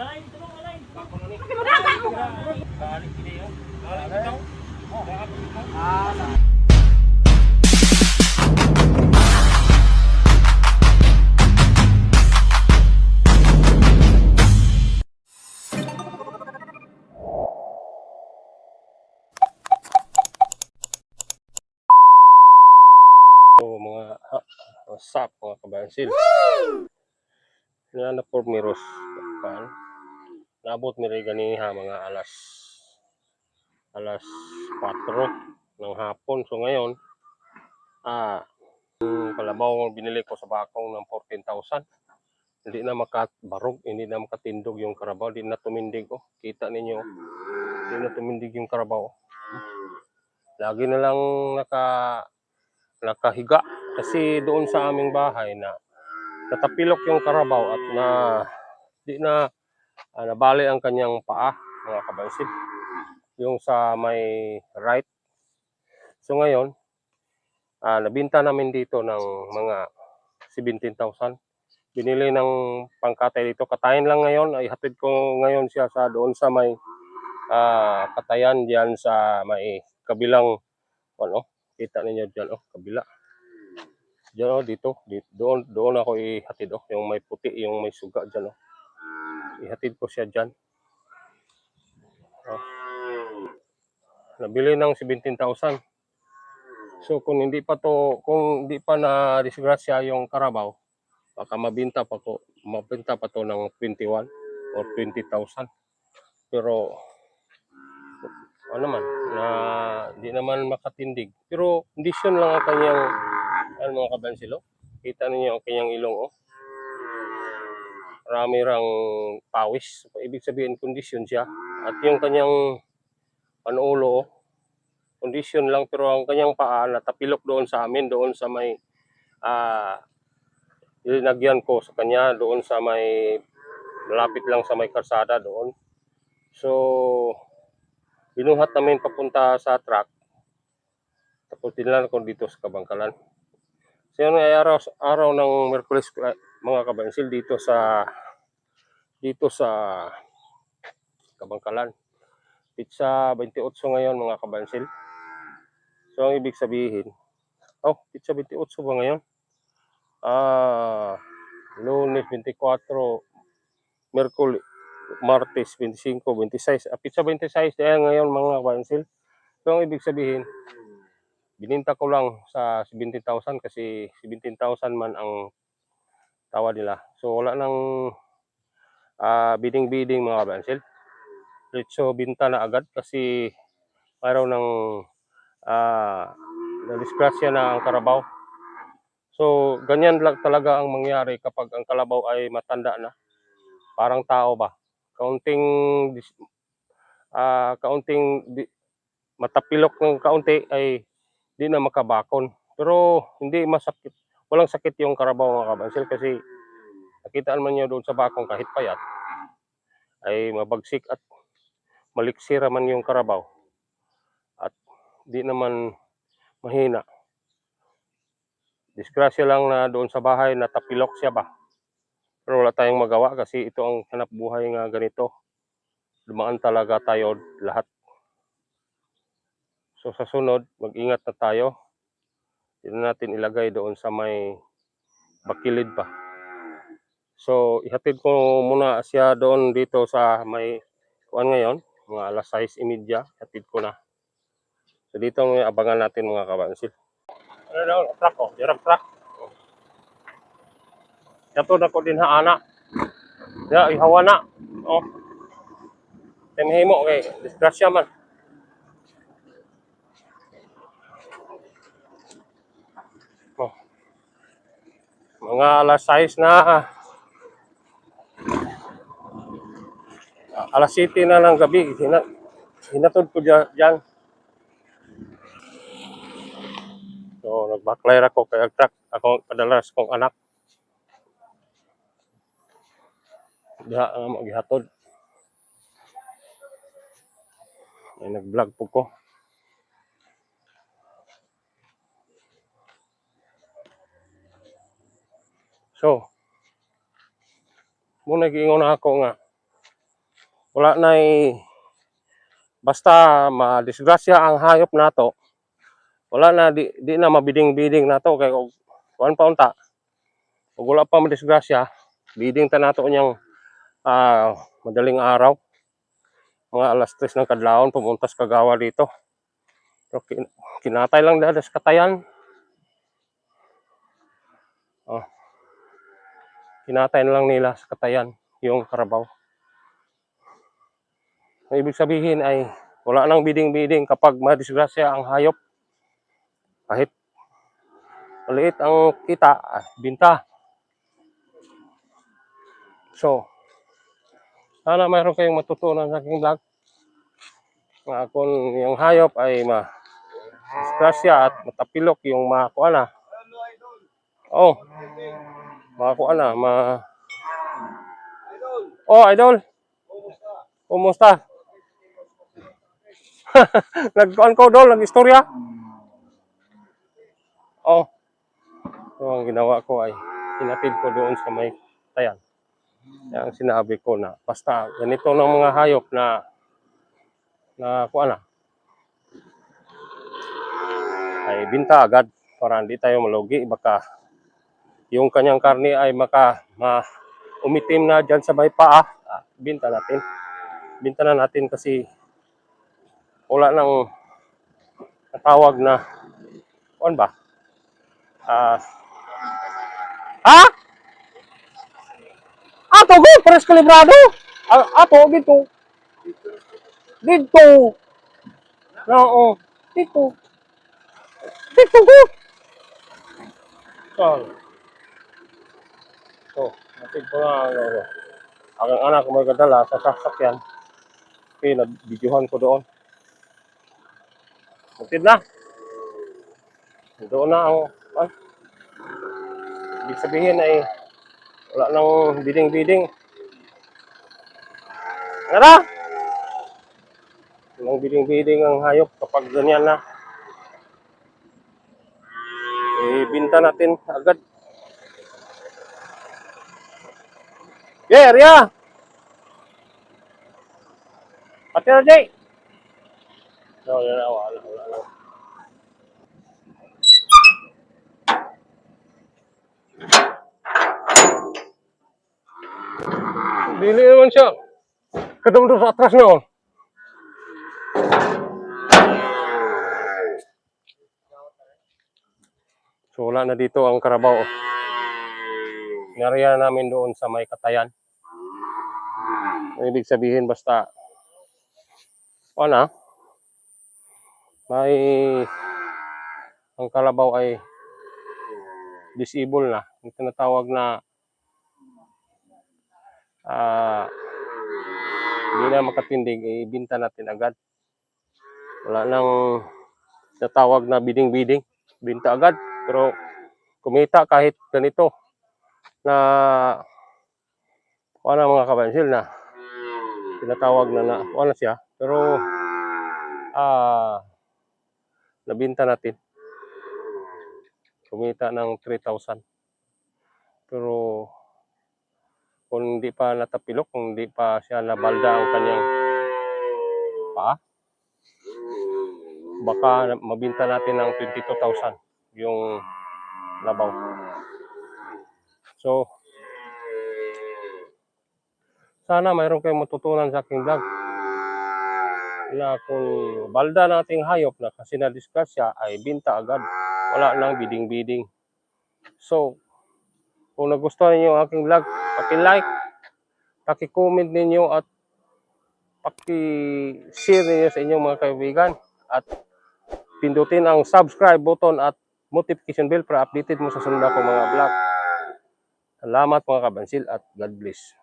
Alay, tulong, ko. Balik kini yo. Balik bitaw. So, mga ha, what's up mga kabansil? Nga na por miros. Pan. Nabot mi rin gani ha mga alas alas 4 ng hapon. So ngayon, ah, kalabaw binili ko sa bakong ng 14,000. Hindi na makabarog, hindi na makatindog yung karabaw, hindi na tumindig. Oh. Kita ninyo, hindi na tumindig yung karabaw. Lagi na lang naka nakahiga kasi doon sa aming bahay na natapilok yung karabaw at na di na ah, nabali ang kanyang paa mga kabansid yung sa may right. So ngayon ah, nabinta namin dito ng mga 17,000 binili ng pangkatay dito. Katayin lang ngayon. Ay hatid ko ngayon siya sa doon sa may ah, katayan diyan sa may kabilang ano kita ninyo diyan oh kabila. Diyan oh dito, dito doon doon ako ihatid oh yung may puti yung may suga diyan oh ihatid ko siya diyan oh. nabili ng 17,000 so kung hindi pa to kung hindi pa na disgrasya yung karabaw baka mabinta pa ko mabinta pa to ng 21 or 20,000 pero ano naman na di naman makatindig. Pero kondisyon lang ang kanyang ano mga kabansilo kita niyo ang kanyang ilong oh marami rang pawis ibig sabihin kondisyon siya at yung kanyang panuulo kondisyon lang pero ang kanyang paa natapilok doon sa amin doon sa may ah linagyan ko sa kanya doon sa may malapit lang sa may karsada doon so binuhat namin papunta sa truck. Tapos dinala ko dito sa Kabangkalan. So yun ay araw, araw ng Merkulis uh, mga kabansil dito sa dito sa Kabangkalan. Pizza 28 ngayon mga kabansil. So ang ibig sabihin, oh, pizza 28 ba ngayon? Ah, Lunes 24, Merkulis Martes 25, 26. Ah, pizza 26 kaya ngayon mga kabansil. So ang ibig sabihin, bininta ko lang sa 17,000 kasi 17,000 man ang tawa nila. So wala nang ah, bidding-bidding mga kabansil. So binta na agad kasi araw ng ah, na-disgrasya na ang karabaw. So ganyan lang talaga ang mangyari kapag ang kalabaw ay matanda na. Parang tao ba? kaunting ah kaunting di- matapilok ng kaunti ay di na makabakon. Pero hindi masakit. Walang sakit yung karabaw mga kabansil kasi nakita naman niyo doon sa bakong kahit payat ay mabagsik at maliksira man yung karabaw at di naman mahina. Disgrasya lang na doon sa bahay natapilok siya ba. Pero wala tayong magawa kasi ito ang hanap buhay nga ganito. Dumaan talaga tayo lahat. So sa sunod, mag-ingat na tayo. Na natin ilagay doon sa may bakilid pa. So ihatid ko muna siya doon dito sa may kuan ngayon, mga alas 6.30, hatid ko na. So dito may abangan natin mga kabansil. Ano daw, truck oh, direct truck. Yato na ko din ha ana. Ya, ihawa na. Oh. Temhimo kay disgrasya man. Mga alas 6 na. Alas 7 na ng gabi. Hina, hinatod ko dyan. So, nag-backlight ako kay truck. Ako padalas kong anak. diha ang magihatod. Ay nag-vlog po ko. So, muna giingon ako nga wala na basta madisgrasya ang hayop nato wala na di, di na mabiding-biding nato kay og kuan pa unta ug wala pa madisgrasya biding ta nato niyang ah, madaling araw. Mga alas 3 ng kadlawon pumuntas kagawa dito. Pero kin- kinatay lang dahil sa katayan. Oh. Kinatay na lang nila sa katayan yung karabaw ang ibig sabihin ay wala nang biding-biding kapag madisgrasya ang hayop. Kahit maliit ang kita, binta. So, sana mayroon kayong matutunan sa aking vlog. Nga kung yung hayop ay ma disgrasya at matapilok yung makuha na. Oh, makuha na, ma... Oh, idol. Kumusta? Nagkuhan ko doon, nag-istorya. Oh. So, ang ginawa ko ay hinatid ko doon sa may tayan. Kaya ang sinabi ko na basta ganito ng mga hayop na na kuha na ay binta agad para hindi tayo malugi baka yung kanyang karne ay maka ma umitim na dyan sa may paa ah, binta natin binta na natin kasi wala nang natawag na kuan ba? Ah ha? Ato go, pares kalibrado. Ah, ato dito. Dito. Oo. Dito. Dito go. So. So, natin ko na ano. Ang anak may kadala sa sasakyan. Okay, nag-videohan ko doon. Mutid na. Doon na ang ah, ibig sabihin ay wala nang bidding-bidding. Nara! Walang bidding-bidding ang hayop kapag ganyan na. Eh, binta natin agad. Yeah, Ria! Pati na, Jay! No, wala na, wala, wala na. Dili naman siya. Kadam doon sa atras na oh. So wala na dito ang karabaw. Nariyan namin doon sa may katayan. Ang ibig sabihin basta o na may ang kalabaw ay disable na. Yung tinatawag na ah hindi na makatindig, ibinta natin agad. Wala nang natawag na bidding-bidding. Binta agad. Pero kumita kahit ganito na wala mga kabansil na tinatawag na na wala siya. Pero ah nabinta natin. Kumita ng 3,000. Pero kung hindi pa natapilok, kung hindi pa siya nabalda ang kanyang paa, baka mabinta natin ng 22,000 yung labaw. So, sana mayroon kayong matutunan sa aking vlog na kung balda nating hayop na kasi na-discuss siya ay binta agad. Wala nang bidding-bidding. So, kung nagustuhan niyo ang aking vlog, paki-like, paki-comment ninyo at paki-share ninyo sa inyong mga kaibigan at pindutin ang subscribe button at notification bell para updated mo sa sunod ko mga vlog. Salamat mga kabansil at God bless.